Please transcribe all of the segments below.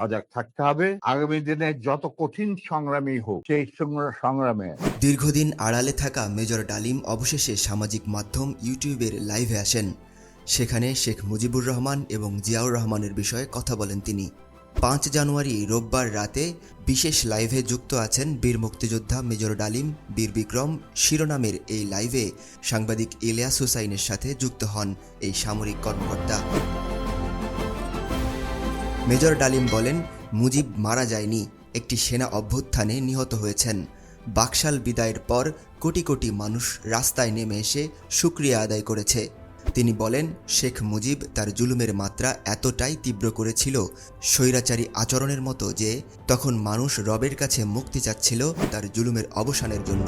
সজাগ থাকতে হবে। আগামী দিনে যত কঠিন সংগ্রামই হোক, সেই সংগ্রা- সংগ্রামে। দীর্ঘদিন আড়ালে থাকা মেজর ডালিম অবশেষে সামাজিক মাধ্যম ইউটিউবের লাইভে আসেন। সেখানে শেখ মুজিবুর রহমান এবং জিয়াউর রহমানের বিষয়ে কথা বলেন তিনি। পাঁচ জানুয়ারি রোববার রাতে বিশেষ লাইভে যুক্ত আছেন বীর মুক্তিযোদ্ধা মেজর ডালিম, বীর বিক্রম। শিরোনামের এই লাইভে সাংবাদিক ইলিয়াস হুসাইনের সাথে যুক্ত হন এই সামরিক কর্মকর্তা। মেজর ডালিম বলেন, মুজিব মারা যায়নি, একটি সেনা অভ্যুত্থানে নিহত হয়েছেন। বাকশাল বিদায়ের পর কোটি কোটি মানুষ রাস্তায় নেমে এসে সুক্রিয়া আদায় করেছে। তিনি বলেন, শেখ মুজিব তার জুলুমের মাত্রা এতটাই তীব্র করেছিল স্বৈরাচারী আচরণের মতো যে তখন মানুষ রবের কাছে মুক্তি চাচ্ছিল তার জুলুমের অবসানের জন্য।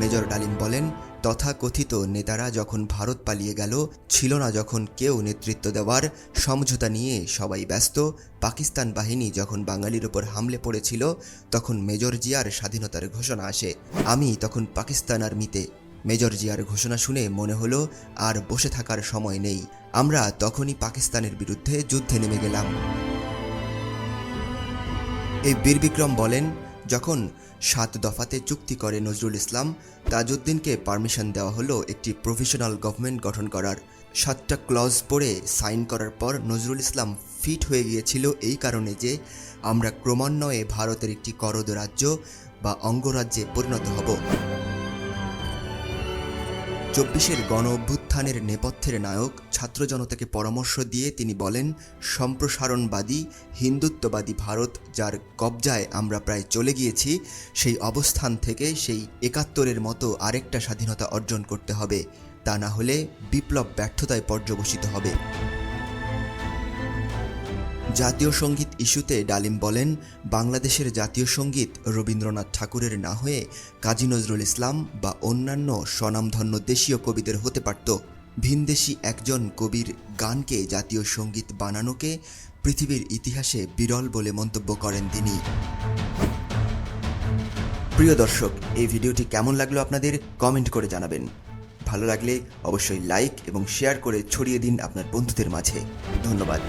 মেজর ডালিম বলেন তথাকথিত নেতারা যখন ভারত পালিয়ে গেল, ছিল না যখন কেউ নেতৃত্ব দেওয়ার, সমঝোতা নিয়ে সবাই ব্যস্ত। পাকিস্তান বাহিনী যখন বাঙালির ওপর হামলে পড়েছিল, তখন মেজর জিয়ার স্বাধীনতার ঘোষণা আসে। আমি তখন পাকিস্তান আর্মিতে। মেজর জিয়ার ঘোষণা শুনে মনে হলো, আর বসে থাকার সময় নেই। আমরা তখনই পাকিস্তানের বিরুদ্ধে যুদ্ধে নেমে গেলাম। এই বীরবিক্রম বলেন, যখন সাত দফাতে চুক্তি করে নজরুল ইসলাম তাজউদ্দিনকে পারমিশন দেওয়া হলো একটি প্রফেশনাল গভর্নমেন্ট গঠন করার। সাতটা ক্লজ পড়ে সাইন করার পর নজরুল ইসলাম ফিট হয়ে গিয়েছিল এই কারণে যে আমরা ক্রমান্বয়ে ভারতের একটি করদ রাজ্য বা অঙ্গরাজ্যে পরিণত হব। চব্বিশের গণ অভ্যুত্থানের নেপথ্যের নায়ক ছাত্র জনতাকে পরামর্শ দিয়ে তিনি বলেন, সম্প্রসারণবাদী, হিন্দুত্ববাদী ভারত যার কবজায় আমরা প্রায় চলে গিয়েছি, সেই অবস্থান থেকে সেই একাত্তরের মতো আরেকটা স্বাধীনতা অর্জন করতে হবে। তা না হলে বিপ্লব ব্যর্থতায় পর্যবসিত হবে। জাতীয় সংগীত ইস্যুতে ডালিম বলেন, বাংলাদেশের জাতীয় সংগীত রবীন্দ্রনাথ ঠাকুরের না হয়ে কাজী নজরুল ইসলাম বা অন্যান্য স্বনামধন্য দেশীয় কবিদের হতে পারত। ভিনদেশি একজন কবির গানকে জাতীয় সংগীত বানানোকে পৃথিবীর ইতিহাসে বিরল বলে মন্তব্য করেন তিনি। প্রিয় দর্শক, এই ভিডিওটি কেমন লাগল আপনাদের কমেন্ট করে জানাবেন। ভালো লাগলে অবশ্যই লাইক এবং শেয়ার করে ছড়িয়ে দিন আপনার বন্ধুদের মাঝে। ধন্যবাদ।